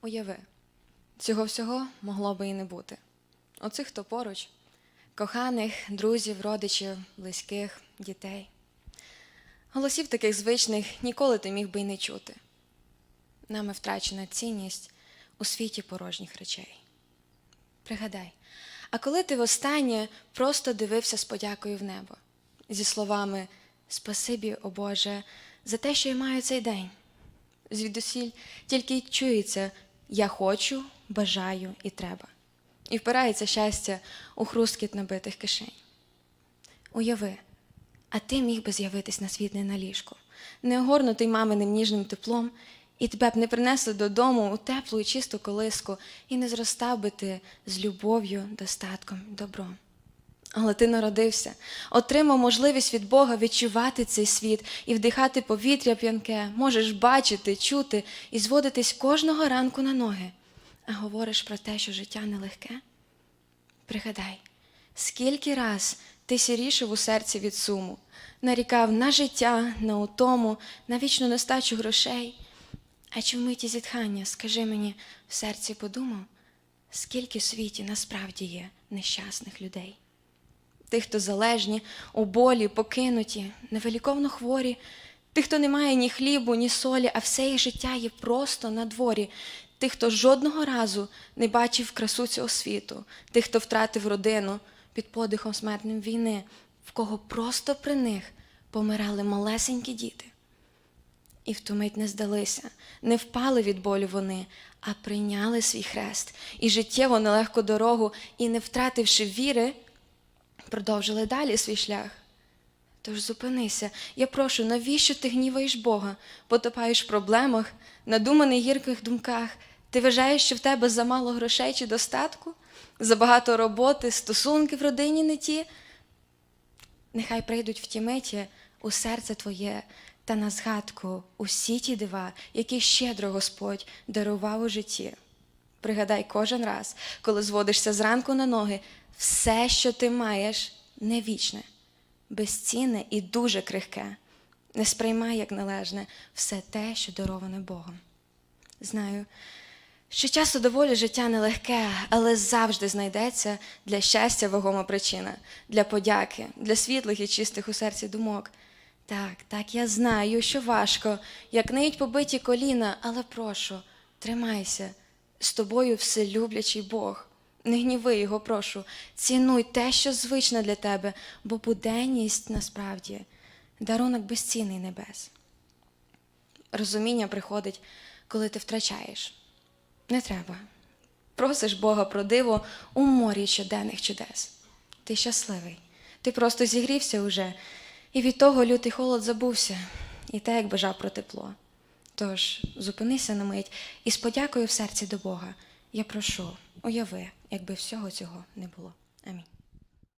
Уяви, цього всього могло би і не бути. Оцих, хто поруч, коханих, друзів, родичів, близьких, дітей. Голосів таких звичних ніколи ти міг би й не чути. Нами втрачена цінність у світі порожніх речей. Пригадай, а коли ти востаннє просто дивився з подякою в небо, зі словами Спасибі, о Боже, за те, що я маю цей день. Звідусіль тільки й чується Я хочу, бажаю і треба. І впирається щастя у хрускіт набитих кишень. Уяви, а ти міг би з'явитись на світ не на ліжку, не огорнутий маминим ніжним теплом, і тебе б не принесли додому у теплу і чисту колиску, і не зростав би ти з любов'ю, достатком, добром. Але ти народився, отримав можливість від Бога відчувати цей світ і вдихати повітря п'янке, можеш бачити, чути і зводитись кожного ранку на ноги, а говориш про те, що життя нелегке. Пригадай, скільки раз ти сірішив у серці від суму, нарікав на життя, на утому, на вічну нестачу грошей. А чи в миті зітхання, скажи мені, в серці подумав, скільки в світі насправді є нещасних людей? Тих, хто залежні, у болі, покинуті, невеликовно хворі, тих, хто не має ні хлібу, ні солі, а все їх життя є просто на дворі, тих, хто жодного разу не бачив красу цього світу, тих, хто втратив родину під подихом смертним війни, в кого просто при них помирали малесенькі діти. І в ту мить не здалися, не впали від болю вони, а прийняли свій хрест і життєво нелегку дорогу, і, не втративши віри, продовжили далі свій шлях. Тож зупинися, я прошу, навіщо ти гніваєш Бога, потопаєш в проблемах, надуманих гірких думках? Ти вважаєш, що в тебе замало грошей чи достатку, забагато роботи, стосунки в родині не ті? Нехай прийдуть в ті миті у серце твоє та на згадку усі ті дива, які щедро Господь дарував у житті. Пригадай кожен раз, коли зводишся зранку на ноги, все, що ти маєш, не вічне, безцінне і дуже крихке. Не сприймай як належне все те, що дароване Богом. Знаю, що часто доволі життя нелегке, але завжди знайдеться для щастя вагома причина, для подяки, для світлих і чистих у серці думок. Так, так, я знаю, що важко, як ниють побиті коліна, але прошу, тримайся, з тобою вселюблячий Бог. Не гніви його, прошу, цінуй те, що звичне для тебе, бо буденність насправді дарунок безцінний небес. Розуміння приходить, коли ти втрачаєш. Не треба. Просиш Бога про диво у морі щоденних чудес. Ти щасливий, ти просто зігрівся уже, і від того лютий холод забувся, і те, як бажав про тепло. Тож зупинися на мить і з подякою в серці до Бога. Я прошу, уяви, якби всього цього не було. Амінь.